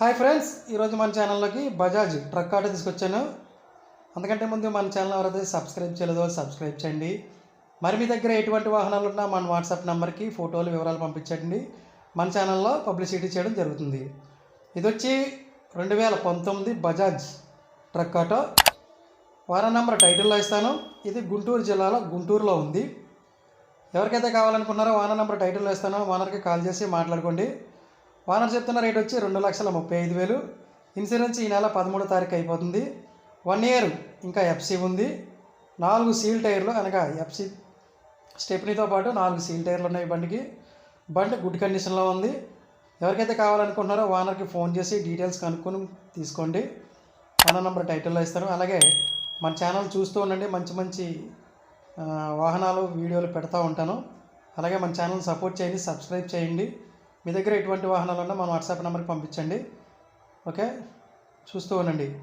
Hi friends ఈరోజు మన ఛానల్లోకి బజాజ్ ట్రక్ ఆటో తీసుకొచ్చాను. అందుకంటే ముందు మన ఛానల్ ఎవరైతే సబ్స్క్రైబ్ చేయలేదో సబ్స్క్రైబ్ చేయండి. మరి మీ దగ్గర ఎటువంటి వాహనాలు ఉన్నా మన వాట్సాప్ నెంబర్కి ఫోటోలు వివరాలు పంపించండి. మన ఛానల్లో పబ్లిసిటీ చేయడం జరుగుతుంది. ఇది వచ్చి రెండు వేల పంతొమ్మిది బజాజ్ ట్రక్ ఆటో. వారం నెంబర్ టైటిల్లో ఇస్తాను. ఇది గుంటూరు జిల్లాలో గుంటూరులో ఉంది. ఎవరికైతే కావాలనుకున్నారో వానర్ నెంబర్ టైటిల్లో ఇస్తాను. వానర్కి కాల్ చేసి మాట్లాడుకోండి. ఓనర్ చెప్తున్న రేట్ వచ్చి రెండు లక్షల ముప్పై ఐదు వేలు. ఇన్సూరెన్స్ ఈ నెల పదమూడో తారీఖు అయిపోతుంది. వన్ ఇయర్ ఇంకా ఎఫ్సి ఉంది. నాలుగు సీల్ టైర్లు అనగా ఎఫ్సి స్టెప్నీతో పాటు నాలుగు సీల్ టైర్లు ఉన్నాయి బండికి. బండి గుడ్ కండిషన్లో ఉంది. ఎవరికైతే కావాలనుకుంటున్నారో ఓనర్కి ఫోన్ చేసి డీటెయిల్స్ కనుక్కొని తీసుకోండి. ఓనర్ నెంబర్ టైటిల్లో ఇస్తాను. అలాగే మన ఛానల్ చూస్తూ ఉండండి. మంచి మంచి వాహనాలు వీడియోలు పెడతా ఉంటాను. అలాగే మన ఛానల్ సపోర్ట్ చేయండి సబ్స్క్రైబ్ చేయండి. మీ దగ్గర ఎటువంటి వాహనాలు ఉన్నా మన వాట్సాప్ నెంబర్కి పంపించండి. ఓకే? చూస్తూ ఉండండి.